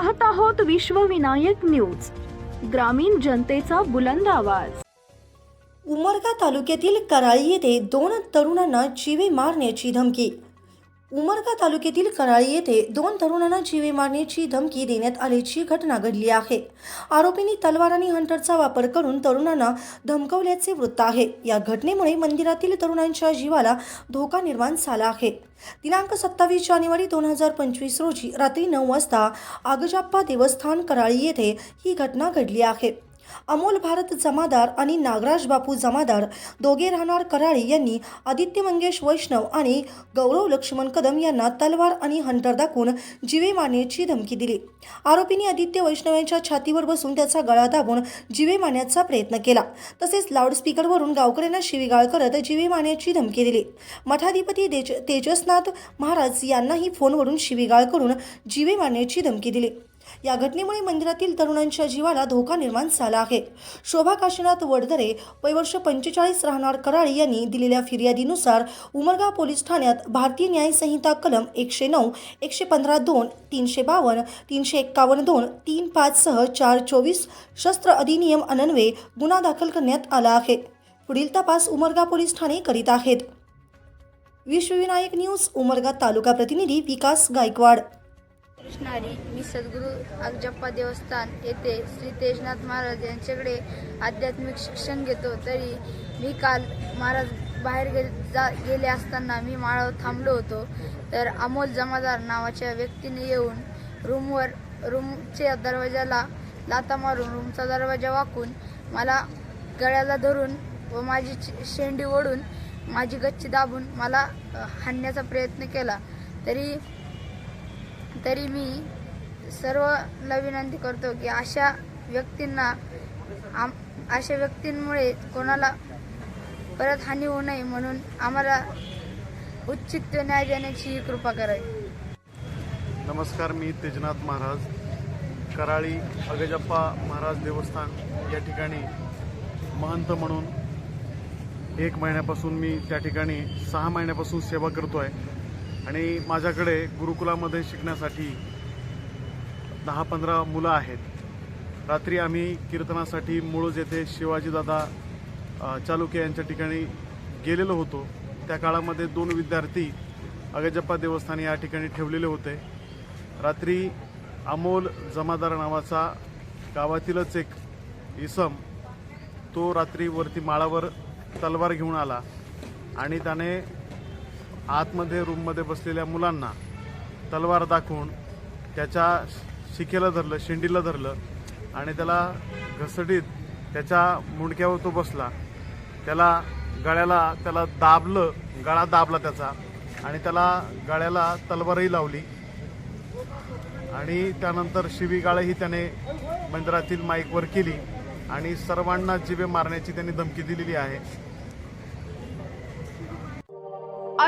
पाहत आहोत विश्वविनायक न्यूज ग्रामीण जनतेचा बुलंद आवाज. उमरगा तालुक्यातील कराळी येथे दोन तरुणांना जीवे मारण्याची धमकी उमरगा तालुक्यातील कराळी येथे दोन तरुणांना जीवे मारण्याची धमकी देण्यात आल्याची घटना घडली आहे. आरोपींनी तलवार आणि हंटरचा वापर करून तरुणांना धमकवल्याचे वृत्त आहे. या घटनेमुळे मंदिरातील तरुणांच्या जीवाला धोका निर्माण झाला आहे. दिनांक सत्तावीस जानेवारी दोन हजार पंचवीस रोजी रात्री नऊ वाजता आगजाप्पा देवस्थान कराळी येथे ही घटना घडली आहे. अमोल भारत जमादार आणि नागराज बापू जमादार दोघे राहणार कराळी यांनी आदित्य मंगेश वैष्णव आणि गौरव लक्ष्मण कदम यांना तलवार आणि हंटर दाखवून जीवे मारण्याची धमकी दिली. आरोपींनी आदित्य वैष्णव यांच्या छातीवर बसून त्याचा गळा दाबून जीवे मारण्याचा प्रयत्न केला. तसेच लाऊडस्पीकरवरून गावकऱ्यांना शिवीगाळ करत जीवे मारण्याची धमकी दिली. मठाधिपती तेज तेजसनाथ महाराज यांनाही फोनवरून शिवीगाळ करून जीवे मारण्याची धमकी दिली. या घटनेमुळे मंदिरातील तरुणांच्या जीवाला धोका निर्माण झाला आहे. शोभा काशीनाथ वडदरे वयवर्ष पंचेचाळीस राहणार कराळी यांनी दिलेल्या फिर्यादीनुसार उमरगा पोलीस ठाण्यात भारतीय न्याय संहिता कलम एकशे नऊ एकशे पंधरा दोन तीनशे बावन्न तीनशे एक्कावन्न दोन तीन पाच सह चार चोवीस शस्त्र अधिनियम अनन्वे गुन्हा दाखल करण्यात आला आहे. पुढील तपास उमरगा पोलीस ठाणे करीत आहेत. विश्वविनायक न्यूज उमरगा तालुका प्रतिनिधी विकास गायकवाड. असणारी मी सद्गुरू अगजप्पा देवस्थान येथे श्री तेजनाथ महाराज यांच्याकडे आध्यात्मिक शिक्षण घेतो. तरी मी काल महाराज बाहेर गे जा गेले असताना मी माळावर थांबलो होतो. तर अमोल जमादार नावाच्या व्यक्तीने येऊन रूमवर रूमच्या दरवाजाला लाता मारून रूमचा दरवाजा वाकून मला गळ्याला धरून व माझी शेंडी ओढून माझी गच्ची दाबून मला हाणण्याचा प्रयत्न केला. तरी तरी मी सर्वला विनंती करतो की अशा व्यक्तींना आम अशा व्यक्तींमुळे कोणाला परत हानी होऊ नये म्हणून आम्हाला उचित न्याय देण्याची कृपा करावी. नमस्कार मी तेजनाथ महाराज. कराळी अगजप्पा महाराज देवस्थान या ठिकाणी महंत म्हणून एक महिन्यापासून मी त्या ठिकाणी सहा महिन्यापासून सेवा करतो आहे आणि माझ्याकडे गुरुकुलामध्ये शिकण्यासाठी दहा पंधरा मुलं आहेत. रात्री आम्ही कीर्तनासाठी मूळज येथे शिवाजीदादा अ, चालुक्य यांच्या ठिकाणी गेलेलो होतो त्या काळामध्ये दोन विद्यार्थी अगजप्पा देवस्थान या ठिकाणी ठेवलेले होते. रात्री अमोल जमादार नावाचा गावातीलच एक इसम तो रात्री वरती माळावर तलवार घेऊन आला आणि त्याने आतमध्ये रूममध्ये बसलेल्या मुलांना तलवार दाखवून त्याच्या शिकेला धरलं शेंडीला धरलं आणि त्याला घसडीत त्याच्या मुंडक्यावर तो बसला. त्याला गळ्याला त्याला दाबलं गळा दाबला त्याचा आणि त्याला गळ्याला तलवारही लावली. आणि त्यानंतर शिवीगाळही त्याने मंदिरातील माईकवर केली आणि सर्वांना जिवे मारण्याची त्यांनी धमकी दिलेली आहे.